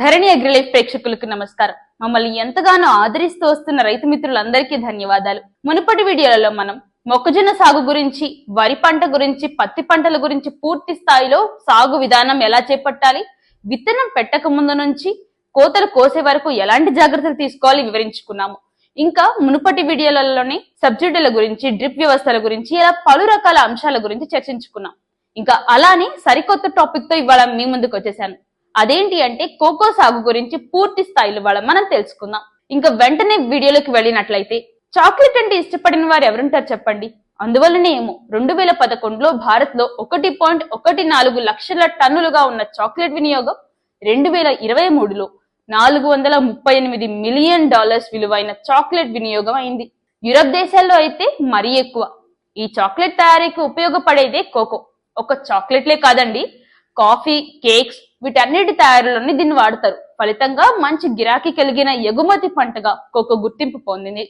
ధరణి Agrilife ప్రేక్షకులకు నమస్కారం. మమ్మల్ని ఎంతగానో ఆదరిస్తూ వస్తున్న రైతు మిత్రులందరికీ ధన్యవాదాలు. మునుపటి వీడియోలలో మనం మొక్కజొన్న సాగు గురించి వరి పంట గురించి పత్తి పంటల గురించి పూర్తి స్థాయిలో సాగు విధానం ఎలా చేపట్టాలి విత్తనం పెట్టక ముందు నుంచి కోతలు కోసే వరకు ఎలాంటి జాగ్రత్తలు తీసుకోవాలి వివరించుకున్నాము. ఇంకా మునుపటి వీడియోలలోనే సబ్సిడీల గురించి డ్రిప్ వ్యవస్థల గురించి ఇలా పలు రకాల అంశాల గురించి చర్చించుకున్నాం. ఇంకా అలానే సరికొత్త టాపిక్తో ఇవాళ మీ ముందుకు వచ్చేసాను. అదేంటి అంటే కోకో సాగు గురించి పూర్తి స్థాయిలో వాళ్ళ మనం తెలుసుకుందాం. ఇంకా వెంటనే వీడియోలోకి వెళ్ళినట్లయితే చాక్లెట్ అంటే ఇష్టపడిన వారు ఎవరుంటారు చెప్పండి? అందువల్లనే ఏమో రెండు వేల పదకొండులో భారత్లో ఒకటి పాయింట్ ఒకటి నాలుగు లక్షల టన్నులుగా ఉన్న చాక్లెట్ వినియోగం రెండు వేల ఇరవై మూడులో నాలుగు వందల ముప్పై ఎనిమిది మిలియన్ డాలర్స్ విలువైన చాక్లెట్ వినియోగం అయింది. యూరప్ దేశాల్లో అయితే మరీ ఎక్కువ. ఈ చాక్లెట్ తయారీకి ఉపయోగపడేదే కోకో. ఒక చాక్లెట్లే కాదండి కాఫీ కేక్స్ వీటన్నిటి తయారీలోని దీన్ని వాడతారు. ఫలితంగా మంచి గిరాకీ కలిగిన ఎగుమతి పంటగా కోకో గుర్తింపు పొందింది.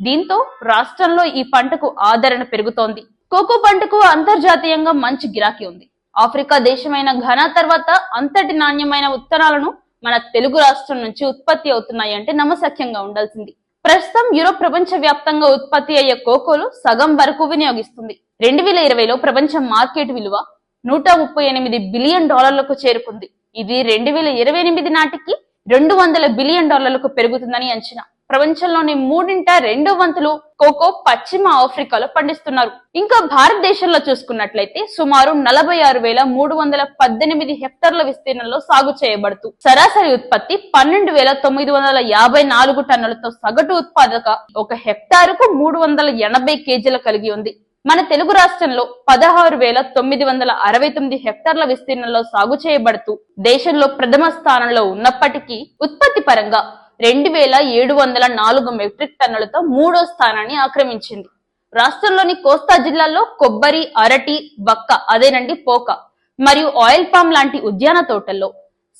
దీంతో రాష్ట్రంలో ఈ పంటకు ఆదరణ పెరుగుతోంది. కోకో పంటకు అంతర్జాతీయంగా మంచి గిరాకీ ఉంది. ఆఫ్రికా దేశమైన ఘనా తర్వాత అంతటి నాణ్యమైన ఉత్తరాలను మన తెలుగు రాష్ట్రం నుంచి ఉత్పత్తి అవుతున్నాయి అంటే నమ్మసక్యంగా ఉండాల్సింది. ప్రస్తుతం యూరోప్ ప్రపంచ వ్యాప్తంగా ఉత్పత్తి అయ్యే కోకోలు సగం వరకు వినియోగిస్తుంది. రెండు వేల ఇరవైలో ప్రపంచ మార్కెట్ విలువ నూట ముప్పై ఎనిమిది బిలియన్ డాలర్లకు చేరుకుంది. ఇది రెండు వేల ఇరవై ఎనిమిది నాటికి రెండు వందల బిలియన్ డాలర్లకు పెరుగుతుందని అంచనా. ప్రపంచంలోని మూడింట రెండో వంతులు కోకో పశ్చిమ ఆఫ్రికాలో పండిస్తున్నారు. ఇంకా భారతదేశంలో చూసుకున్నట్లయితే సుమారు నలభై ఆరు వేల మూడు వందల పద్దెనిమిది హెక్టార్ల విస్తీర్ణంలో సాగు చేయబడుతూ సరాసరి ఉత్పత్తి పన్నెండు వేల తొమ్మిది వందల యాభై నాలుగు టన్నులతో సగటు ఉత్పాదక ఒక హెక్టారుకు మూడు వందల ఎనభై కేజీలు కలిగి ఉంది. మన తెలుగు రాష్ట్రంలో పదహారు వేల తొమ్మిది వందల అరవై తొమ్మిది హెక్టార్ల విస్తీర్ణంలో సాగు చేయబడుతూ దేశంలో ప్రథమ స్థానంలో ఉన్నప్పటికీ ఉత్పత్తి పరంగా రెండు వేల ఏడు వందల నాలుగు మెట్రిక్ టన్నులతో మూడో స్థానాన్ని ఆక్రమించింది. రాష్ట్రంలోని కోస్తా జిల్లాల్లో కొబ్బరి అరటి బక్క అదేనండి పోక మరియు ఆయిల్ పామ్ లాంటి ఉద్యాన తోటల్లో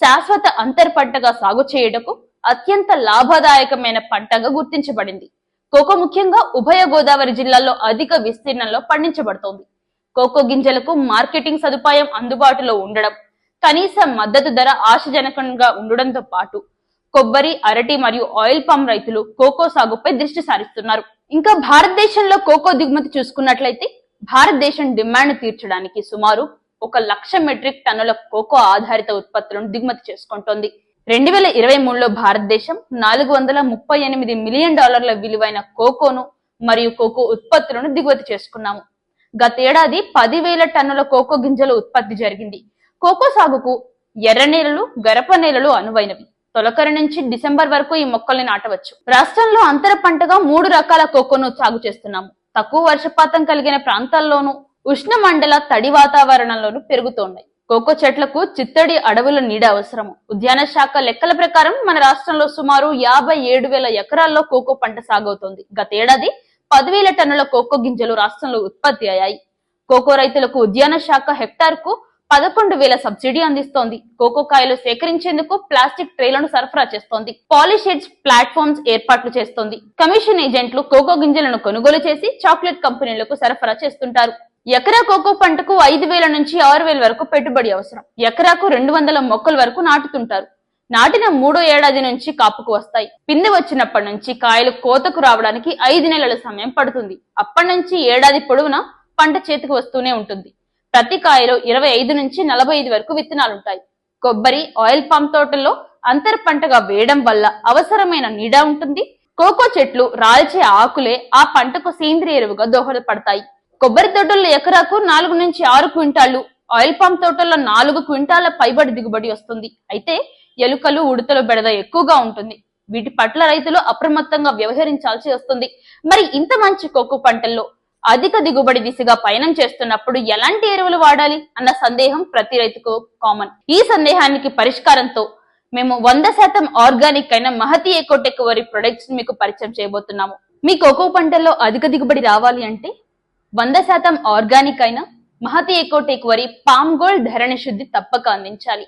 శాశ్వత అంతర్పంటగా సాగు చేయుటకు అత్యంత లాభదాయకమైన పంటగా గుర్తించబడింది. కోకో ముఖ్యంగా ఉభయ గోదావరి జిల్లాల్లో అధిక విస్తీర్ణంలో పండించబడుతోంది. కోకో గింజలకు మార్కెటింగ్ సదుపాయం అందుబాటులో ఉండడం కనీస మద్దతు ధర ఆశజనకంగా ఉండడంతో పాటు కొబ్బరి అరటి మరియు ఆయిల్ పామ్ రైతులు కోకో సాగుపై దృష్టి సారిస్తున్నారు. ఇంకా భారతదేశంలో కోకో దిగుమతి చూసుకున్నట్లయితే భారతదేశం డిమాండ్ తీర్చడానికి సుమారు ఒక లక్ష మెట్రిక్ టన్నుల కోకో ఆధారిత ఉత్పత్తులను దిగుమతి చేసుకుంటోంది. రెండు వేల ఇరవై మూడులో భారతదేశం నాలుగు వందల ముప్పై ఎనిమిది మిలియన్ డాలర్ల విలువైన కోకోను మరియు కోకో ఉత్పత్తులను దిగుమతి చేసుకున్నాము. గతేడాది పదివేల టన్నుల కోకో గింజల ఉత్పత్తి జరిగింది. కోకో సాగుకు ఎర్ర నేలలు గరప నేలలు అనువైనవి. తొలకరి నుంచి డిసెంబర్ వరకు ఈ మొక్కల్ని నాటవచ్చు. రాష్ట్రంలో అంతర పంటగా మూడు రకాల కోకోను సాగు చేస్తున్నాము. తక్కువ వర్షపాతం కలిగిన ప్రాంతాల్లోనూ ఉష్ణ మండల తడి వాతావరణంలోనూ పెరుగుతున్నాయి కోకో చెట్లకు చిత్తడి అడవుల నీడ అవసరం. ఉద్యాన శాఖ లెక్కల ప్రకారం మన రాష్ట్రంలో సుమారు యాభై ఏడు వేల ఎకరాల్లో కోకో పంట సాగవుతోంది. గతేడాది పదివేల టన్నుల కోకో గింజలు రాష్ట్రంలో ఉత్పత్తి అయ్యాయి. కోకో రైతులకు ఉద్యాన శాఖ హెక్టార్కు పదకొండు వేల సబ్సిడీ అందిస్తోంది. కోకో కాయలు సేకరించేందుకు ప్లాస్టిక్ ట్రేలను సరఫరా చేస్తోంది. పాలిషెడ్స్ ప్లాట్ఫామ్స్ ఏర్పాట్లు చేస్తోంది. కమిషన్ ఏజెంట్లు కోకో గింజలను కొనుగోలు చేసి చాక్లెట్ కంపెనీలకు సరఫరా చేస్తుంటారు. ఎకరా కోకో పంటకు ఐదు వేల నుంచి ఆరు వేల వరకు పెట్టుబడి అవసరం. ఎకరాకు రెండు వందల మొక్కల వరకు నాటుతుంటారు. నాటిన మూడో ఏడాది నుంచి కాపుకు వస్తాయి. పిందె వచ్చినప్పటి నుంచి కాయలు కోతకు రావడానికి ఐదు నెలల సమయం పడుతుంది. అప్పటి నుంచి ఏడాది పొడవునా పంట చేతికి వస్తూనే ఉంటుంది. ప్రతి కాయలో ఇరవై ఐదు నుంచి నలభై ఐదు వరకు విత్తనాలుంటాయి. కొబ్బరి ఆయిల్ పామ్ తోటల్లో అంతర పంటగా వేయడం వల్ల అవసరమైన నీడ ఉంటుంది. కోకో చెట్లు రాల్చే ఆకులే ఆ పంటకు సేంద్రియ ఎరువుగా దోహదపడతాయి. కొబ్బరి తోటల్లో ఎకరాకు నాలుగు నుంచి ఆరు క్వింటాళ్ళు ఆయిల్ పామ్ తోటల్లో నాలుగు క్వింటాల పైబడి దిగుబడి వస్తుంది. అయితే ఎలుకలు ఉడతలు బెడద ఎక్కువగా ఉంటుంది. వీటి పట్ల రైతులు అప్రమత్తంగా వ్యవహరించాల్సి వస్తుంది. మరి ఇంత మంచి కోకో పంటల్లో అధిక దిగుబడి దిశగా పయనం చేస్తున్నప్పుడు ఎలాంటి ఎరువులు వాడాలి అన్న సందేహం ప్రతి రైతుకు కామన్ ఈ సందేహానికి పరిష్కారంతో మేము వంద శాతం ఆర్గానిక్ అయిన మహతి ఎకోటెక్ వరి ప్రొడక్ట్స్ మీకు పరిచయం చేయబోతున్నాము. మీ కోకో పంటల్లో అధిక దిగుబడి రావాలి అంటే వంద శాతం ఆర్గానిక్ అయిన మహతి ఎకోటెక్ వరి పామ్ గోల్డ్ ధరణి శుద్ధి తప్పక అందించాలి.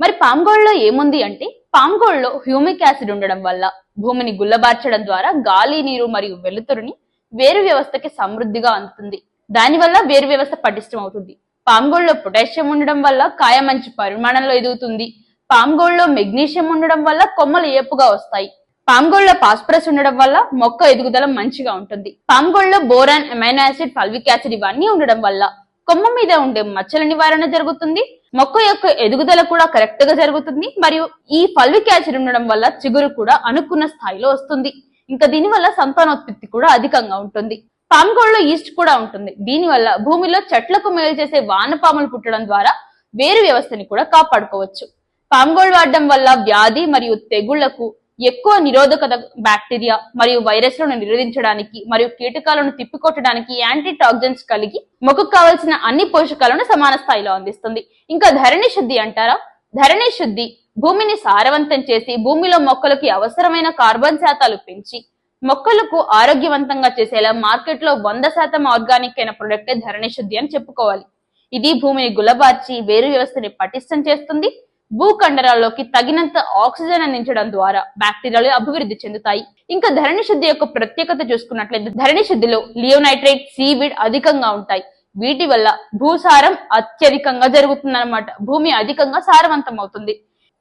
మరి పామ్ గోల్డ్లో ఏముంది అంటే పామ్ గోల్డ్లో హ్యూమిక్ యాసిడ్ ఉండడం వల్ల భూమిని గుల్లబార్చడం ద్వారా గాలి నీరు మరియు వెలుతురుని వేరు వ్యవస్థకి సమృద్ధిగా అందుతుంది. దానివల్ల వేరు వ్యవస్థ పటిష్టం అవుతుంది. పామ్ గోల్డ్లో పొటాషియం ఉండడం వల్ల కాయ మంచి పరిమాణంలో ఎదుగుతుంది. పామ్ గోల్డ్లో మెగ్నీషియం ఉండడం వల్ల కొమ్మలు ఏపుగా వస్తాయి. పామ్గోళ్ళలో గోల్డ్ పాస్పరస్ ఉండడం వల్ల మొక్క ఎదుగుదల మంచిగా ఉంటుంది. పామ్గోళ్ళలో boron amino acid fulvic acid ఇవన్నీ ఉండడం వల్ల కొమ్మ మీద ఉండే మచ్చల నివారణ జరుగుతుంది. మొక్క యొక్క ఎదుగుదల కూడా కరెక్ట్గా జరుగుతుంది. మరియు ఈ ఫల్విక్ యాసిడ్ ఉండడం వల్ల చిగురు కూడా అనుకున్న స్థాయిలో వస్తుంది. ఇంకా దీనివల్ల సంతానోత్పత్తి కూడా అధికంగా ఉంటుంది. పామ్గోళ్ళలో ఈస్ట్ కూడా ఉంటుంది. దీనివల్ల భూమిలో చెట్లకు మేలు చేసే వానపాములు పుట్టడం ద్వారా వేరు వ్యవస్థని కూడా కాపాడుకోవచ్చు. పామ్గోళ్ళు వాడడం వల్ల వ్యాధి మరియు తెగుళ్ళకు ఎక్కువ నిరోధకత బ్యాక్టీరియా మరియు వైరస్లను నిరోధించడానికి మరియు కీటకాలను తిప్పికొట్టడానికి యాంటీటాక్సిన్స్ కలిగి మొక్కకు కావలసిన అన్ని పోషకాలను సమాన స్థాయిలో అందిస్తుంది. ఇంకా ధరణి శుద్ధి అంటారా? ధరణి శుద్ధి భూమిని సారవంతం చేసి భూమిలో మొక్కలకి అవసరమైన కార్బన్ శాతాలు పెంచి మొక్కలకు ఆరోగ్యవంతంగా చేసేలా మార్కెట్లో వంద శాతం ఆర్గానిక్ అయిన ప్రొడక్టే ధరణి శుద్ధి అని చెప్పుకోవాలి. ఇది భూమిని గులబార్చి వేరు వ్యవస్థని పటిష్టం చేస్తుంది. భూకండరాల్లోకి తగినంత ఆక్సిజన్ అందించడం ద్వారా బ్యాక్టీరియాలు అభివృద్ధి చెందుతాయి. ఇంకా ధరణి శుద్ధి యొక్క ప్రత్యేకత చూసుకున్నట్లయితే ధరణి శుద్ధిలో లియోనైట్రేట్ సీవిడ్ అధికంగా ఉంటాయి. వీటి వల్ల భూసారం అత్యధికంగా జరుగుతుందన్నమాట. భూమి అధికంగా సారవంతం అవుతుంది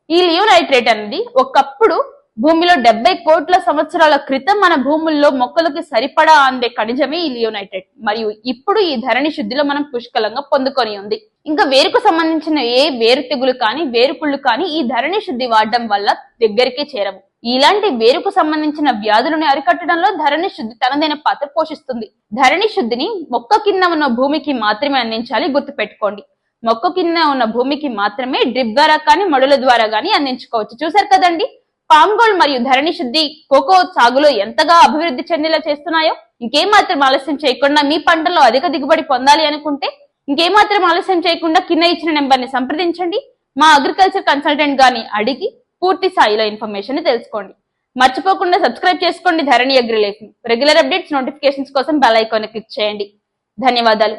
ఈ లియోనైట్రేట్ అనేది ఒకప్పుడు భూమిలో డెబ్బై కోట్ల సంవత్సరాల క్రితం మన భూముల్లో మొక్కలకి సరిపడా అందే ఖనిజమే ఈ లియోనైటెడ్ మరియు ఇప్పుడు ఈ ధరణి శుద్ధిలో మనం పుష్కలంగా పొందుకొని ఉంది. ఇంకా వేరుకు సంబంధించిన ఏ వేరు తెగులు కానీ వేరుకుళ్ళు కానీ ఈ ధరణి శుద్ధి వాడడం వల్ల దగ్గరికి చేరవు. ఇలాంటి వేరుకు సంబంధించిన వ్యాధులను అరికట్టడంలో ధరణి శుద్ధి తనదైన పాత్ర పోషిస్తుంది. ధరణి శుద్ధిని మొక్క కింద ఉన్న భూమికి మాత్రమే అందించాలి గుర్తుపెట్టుకోండి. మొక్క కింద ఉన్న భూమికి మాత్రమే డ్రిప్ ద్వారా కానీ మడుల ద్వారా కానీ అందించుకోవచ్చు. చూసారు కదండి? పామ్ గోల్డ్ మరియు ధరణి శుద్ధి కోకో సాగులో ఎంతగా అభివృద్ధి చెందేలా చేస్తున్నాయో ఇంకేమాత్రం ఆలస్యం చేయకుండా మీ పంటలో అధిక దిగుబడి పొందాలి అనుకుంటే ఇంకేమాత్రం ఆలస్యం చేయకుండా కింద ఇచ్చిన నెంబర్ని సంప్రదించండి. మా అగ్రికల్చర్ కన్సల్టెంట్ గాని అడిగి పూర్తి స్థాయిలో ఇన్ఫర్మేషన్ తెలుసుకోండి. మర్చిపోకుండా సబ్స్క్రైబ్ చేసుకోండి Dharani agri regular updates notifications కోసం బెల్ ఐకాన్ క్లిక్ చేయండి. ధన్యవాదాలు.